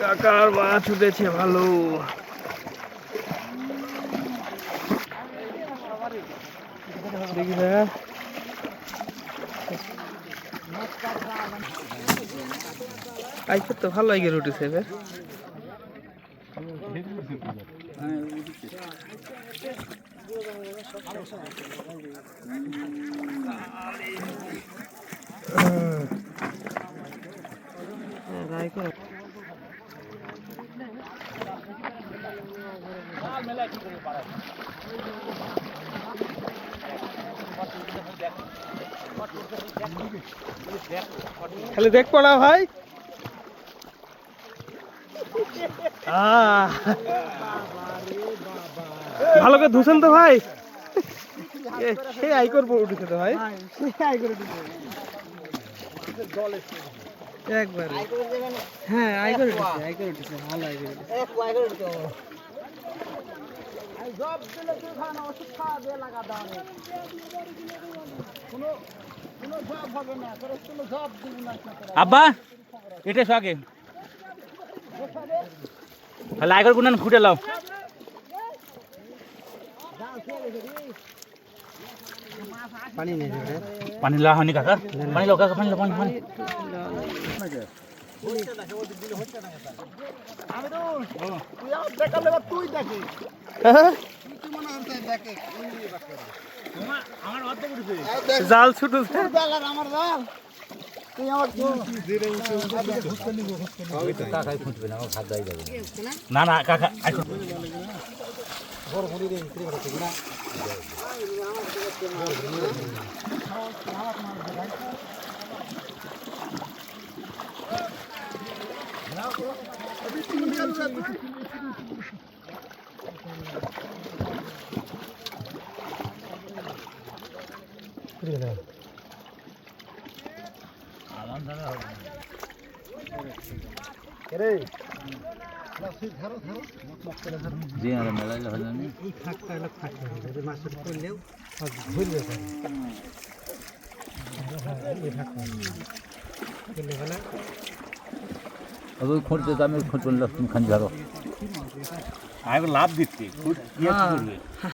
কাকার মাছ উঠেছে ভালো। দেখি দেখা। আজকে তো ভালো আগে উঠেছে এবার। খালি দেখ পড়া ভাই। ভালো করে ধুছেন তো ভাই। সে আই করব উঠেছে তো ভাই। একবারে। হ্যাঁ আই করে উঠেছে, আই করে উঠেছে, ভালো আই করে উঠেছে। আব্বা এটা আগে লাইকার গুনান ফুটে লাও পানি নেই পানি লা হয়নি কাকা। পানি লাও কাকা পানি লাও পানি পানি। যাবে না না কাকা আই জি আর মেলাইলে হয় না ওই খুঁড়তে তো আমি খুঁড় করলে তুমি খান যাব লাভ দিচ্ছি।